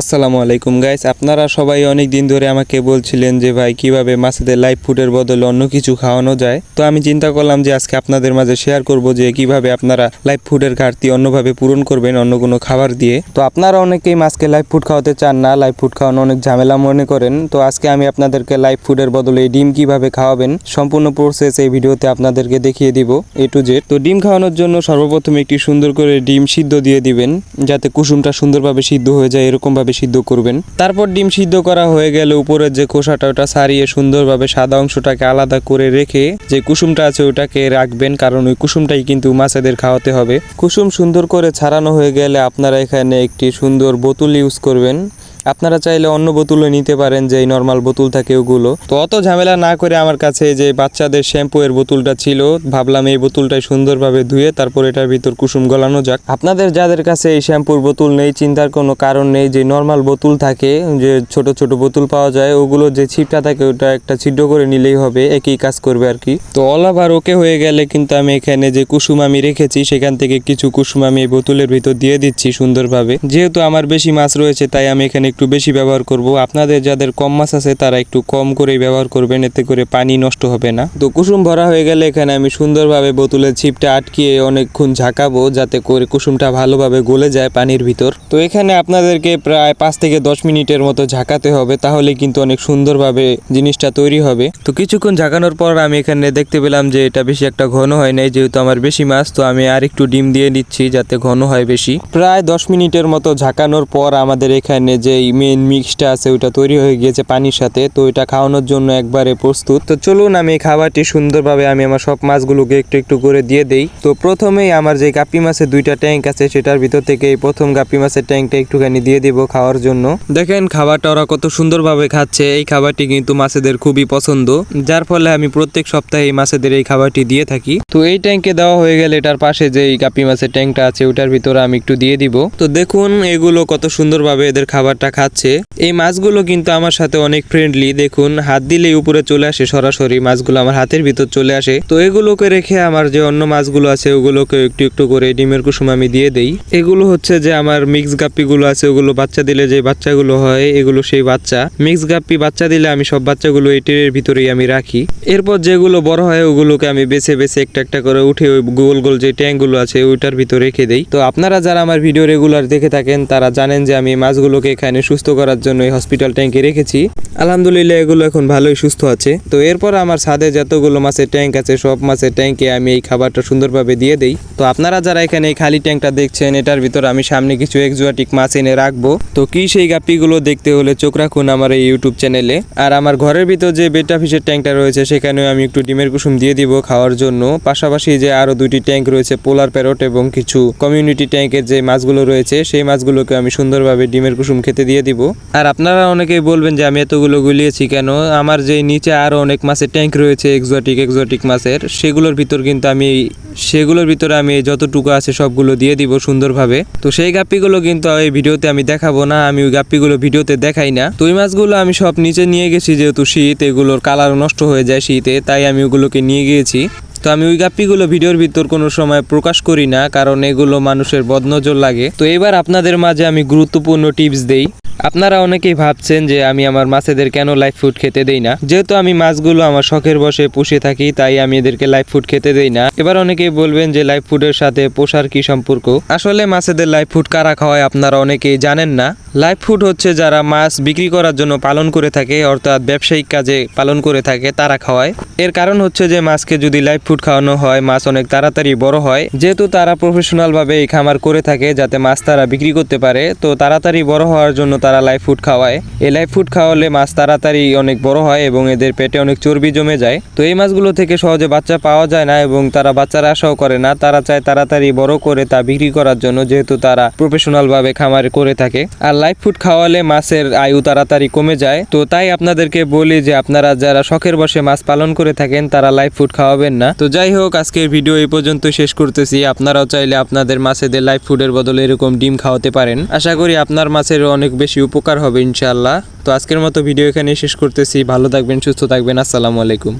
আসসালামু আলাইকুম গাইস আপনারা সবাই অনেক দিন ধরে আমাকে বলছিলেন যে, ভাই, কীভাবে মাছেদের লাইভ ফুডের বদলে অন্য কিছু খাওয়ানো যায়? তো আমি চিন্তা করলাম যে, আজকে আপনাদের মাঝে শেয়ার করব যে, কীভাবে আপনারা লাইভ ফুডের ঘাটতি অন্যভাবে পূরণ করবেন অন্য কোনো খাবার দিয়ে। তো আপনারা অনেকেই মাছকে লাইভ ফুড খাওয়াতে চান না। লাইভ ফুড খাওয়ানো অনেক ঝামেলা মনে করেন। তো আজকে আমি আপনাদেরকে লাইভ ফুডের বদলে ডিম কীভাবে খাওয়াবেন সম্পূর্ণ প্রসেস এই ভিডিওতে আপনাদেরকে দেখিয়ে দিব এ টু জেড তো ডিম খাওয়ানোর জন্য সর্বপ্রথম একটি সুন্দর করে ডিম সিদ্ধ দিয়ে দিবেন, যাতে কুসুমটা সুন্দরভাবে সিদ্ধ হয়ে যায়, এরকমভাবে সিদ্ধ করবেন। তারপর ডিম সিদ্ধ করা হয়ে গেলে উপরের যে খোসাটা, ওটা সারিয়ে সুন্দরভাবে সাদা অংশটাকে আলাদা করে রেখে যে কুসুমটা আছে ওটাকে রাখবেন, কারণ ওই কুসুমটাই কিন্তু মাছেদের খাওয়াতে হবে। কুসুম সুন্দর করে ছাড়ানো হয়ে গেলে আপনারা এখানে একটি সুন্দর বোতল ইউজ করবেন। আপনারা চাইলে অন্য বোতলও নিতে পারেন যে নর্মাল বোতল থাকে ওগুলো। তো অত ঝামেলা না করে আমার কাছে যে বাচ্চাদের শ্যাম্পু এর বোতলটা ছিল, ভাবলাম এই বোতলটাই সুন্দরভাবে ধুয়ে তারপর এটার ভিতর কুসুম গলানো যাক। আপনাদের যাদের কাছে এই শ্যাম্পুর বোতল নেই, চিন্তার কোনো কারণ নেই, যে নর্মাল বোতল থাকে, যে ছোট ছোট বোতল পাওয়া যায়, ওগুলো যে ছিপটা থাকে ওটা একটা ছিদ্র করে নিলেই হবে, একই কাজ করবে আর কি। তো অল ওভার ওকে হয়ে গেলে কিন্তু আমি এখানে যে কুসুম আমি রেখেছি, সেখান থেকে কিছু কুসুম আমি এই বোতলের ভিতর দিয়ে দিচ্ছি সুন্দরভাবে। যেহেতু আমার বেশি মাছ রয়েছে, তাই আমি এখানে একটু বেশি ব্যবহার করব। আপনাদের যাদের কম মাছ আছে, তারা একটু কম করেই ব্যবহার করবেন, এতে করে পানি নষ্ট হবে না। তো কুসুম ভরা হয়ে গেলে এখানে আমি সুন্দরভাবে বোতলের ছিপটা আটকিয়ে অনেকক্ষণ ঝাঁকাবো, যাতে করে কুসুমটা ভালোভাবে গলে যায় পানির ভিতর। তো এখানে আপনাদেরকে প্রায় পাঁচ থেকে দশ মিনিটের মতো ঝাঁকাতে হবে, তাহলে কিন্তু অনেক সুন্দরভাবে জিনিসটা তৈরি হবে। তো কিছুক্ষণ ঝাঁকানোর পর আমি এখানে দেখতে পেলাম যে এটা বেশি একটা ঘন হয় নাই, যেহেতু আমার বেশি মাছ, তো আমি আর একটু ডিম দিয়ে নিচ্ছি যাতে ঘন হয় বেশি। প্রায় দশ মিনিটের মতো ঝাঁকানোর পর আমাদের এখানে যে মেন মিক্সটা আছে ওটা তৈরি হয়ে গিয়েছে পানির সাথে, তো এটা খাওয়ানোর জন্য একবারে প্রস্তুত। তো চলুন আমি এই খাবারটি সুন্দরভাবে আমি আমার সব মাছগুলোকে একটু একটু করে দিয়ে দেই। তো প্রথমেই আমার যে গাপ্পি মাছের দুইটা ট্যাঙ্ক আছে, সেটার ভিতর থেকে এই প্রথম গাপ্পি মাছের ট্যাঙ্কটা একটুখানি দিয়ে দিব খাওয়ার জন্য। দেখেন খাবারটা ওরা কত সুন্দরভাবে খাচ্ছে, এই খাবারটি কিন্তু মাছেদের খুবই পছন্দ। যার ফলে আমি প্রত্যেক সপ্তাহে এই মাছেদের এই খাবারটি দিয়ে থাকি। তো এই ট্যাঙ্কে দেওয়া হয়ে গেলে এটার পাশে যে গাপ্পি মাছের ট্যাঙ্কটা আছে, ওটার ভিতরে আমি একটু দিয়ে দিব। তো দেখুন এগুলো কত সুন্দরভাবে এদের খাবারটা খাচ্ছে। এই মাছগুলো কিন্তু আমার সাথে অনেক ফ্রেন্ডলি দেখুন, হাত দিলেই উপরে চলে আসে সরাসরি, মাছগুলো আমার হাতের ভিতর চলে আসে। তো এগুলোকে রেখে আমার যে অন্য মাছগুলো আছে, ওগুলোকে একটু একটু করে ডিমের কুসুম আমি দিয়ে দেই। এগুলো হচ্ছে যে আমার মিক্স গাপ্পিগুলো আছে, ওগুলো বাচ্চা দিলে যে বাচ্চাগুলো হয়, এগুলো সেই বাচ্চা। মিক্স গাপ্পি বাচ্চা দিলে আমি সব বাচ্চাগুলো এই ট্রের ভিতরেই আমি রাখি। এরপর যেগুলো বড় হয়, ওগুলোকে আমি বেছে বেছে একটা একটা করে উঠে ওই গোল গোল যে ট্যাঙ্কগুলো আছে, ওইটার ভিতরে রেখে দেই। তো আপনারা যারা আমার ভিডিও রেগুলার দেখে থাকেন, তারা জানেন যে আমি মাছগুলোকে এখানে সুস্থ করার জন্য এই হসপিটাল ট্যাঙ্কে রেখেছি। আলহামদুলিল্লাহ এগুলো এখন ভালোই সুস্থ আছে। তো এরপর আমার ছাদে যতগুলো মাছের ট্যাঙ্ক আছে, সব মাছের ট্যাঙ্কে আমি এই খাবারটা সুন্দরভাবে দিয়ে দেই। তো আপনারা যারা এখানে এই খালি ট্যাঙ্কটা দেখছেন, এটার ভিতর আমি সামনে কিছু এক্সোটিক মাছ এনে রাখব। তো কি সেই গাপিগুলো দেখতে হলে চোখ রাখুন আমার এই ইউটিউব চ্যানেলে আর আমার ঘরের ভিতর যে বেটা ফিশের ট্যাঙ্কটা রয়েছে, সেখানেও আমি একটু ডিমের কুসুম দিয়ে দিব খাওয়ার জন্য। পাশাপাশি যে আরও দুইটি ট্যাঙ্ক রয়েছে পোলার প্যারট এবং কিছু কমিউনিটি ট্যাঙ্কের যে মাছগুলো রয়েছে, সেই মাছগুলোকে আমি সুন্দরভাবে ডিমের কুসুম খেতে দিয়ে দিব। আর আপনারা অনেকেই বলবেন যে, আমি এতগুলো গুলিয়েছি কেন? আমার যে নিচে আরও অনেক মাছের ট্যাঙ্ক রয়েছে এক্সোটিক এক্সোটিক মাছের, সেগুলোর ভিতর কিন্তু আমি, সেগুলোর ভিতরে আমি যতটুকু আছে সবগুলো দিয়ে দিব সুন্দরভাবে। তো সেই গাপ্পিগুলো কিন্তু এই ভিডিওতে আমি দেখাবো না, আমি ওই গাপ্পিগুলো ভিডিওতে দেখাই না। তো ওই মাছগুলো আমি সব নিচে নিয়ে গেছি, যেহেতু শীত, এগুলোর কালার নষ্ট হয়ে যায় শীতে, তাই আমি ওগুলোকে নিয়ে গিয়েছি। তো আমি ওই গাপ্পিগুলো ভিডিওর ভিতর কোনো সময় প্রকাশ করি না, কারণ এগুলো মানুষের বদনজর লাগে। তো এবার আপনাদের মাঝে আমি গুরুত্বপূর্ণ টিপস দেই। আপনারা অনেকেই ভাবছেন যে আমি আমার মাছেদের কেন লাইফ ফুড খেতে দেই না? যেহেতু আমি মাছগুলো আমার শখের বসে পুষে থাকি, তাই আমি এদেরকে লাইফ ফুড খেতে দেই না। এবার অনেকেই বলবেন যে লাইফ ফুডের সাথে পোষার কি সম্পর্ক? আসলে মাছেদের লাইফ ফুড কারা খাওয়ায় আপনারা অনেকেই জানেন না। লাইফ ফুড হচ্ছে যারা মাছ বিক্রি করার জন্য পালন করে থাকে, অর্থাৎ ব্যবসায়িক কাজে পালন করে থাকে, তারা খাওয়ায়। এর কারণ হচ্ছে যে মাছকে যদি লাইফ ফুড খাওয়ানো হয়, মাছ অনেক তাড়াতাড়ি বড় হয়। যেহেতু তারা প্রফেশনাল ভাবে এই খামার করে থাকে যাতে মাছ তারা বিক্রি করতে পারে, তো তাড়াতাড়ি বড় হওয়ার জন্য তারা লাইফ ফুড খাওয়ায়। এই লাইফ ফুড খাওয়ালে মাছ তাড়াতাড়ি অনেক বড় হয় এবং এদের পেটে অনেক চর্বি জমে যায়। তো এই মাছগুলো থেকে সহজে বাচ্চা পাওয়া যায় না এবং তারা বাচ্চার আশাও করে না, তারা চায় তাড়াতাড়ি বড় করে তা বিক্রি করার জন্য যেহেতু তারা প্রফেশনাল ভাবে খামার করে থাকে। আর লাইফ ফুড খাওয়ালে মাছের আয়ু তাড়াতাড়ি কমে যায়। তো তাই আপনাদেরকে বলি যে আপনারা যারা শখের বসে মাছ পালন করে থাকেন, তারা লাইভ ফুড খাওয়াবেন না। তো যাই হোক, আজকের ভিডিও এই পর্যন্ত শেষ করতেছি। আপনারাও চাইলে আপনাদের মাছেদের লাইফ ফুডের বদলে এরকম ডিম খাওয়াতে পারেন। আশা করি আপনার মাছেরও অনেক বেশি উপকার হবে, ইনশাআল্লাহ। তো আজকের মতো ভিডিও এখানে শেষ করতেছি। ভালো থাকবেন, সুস্থ থাকবেন। আসসালামু আলাইকুম।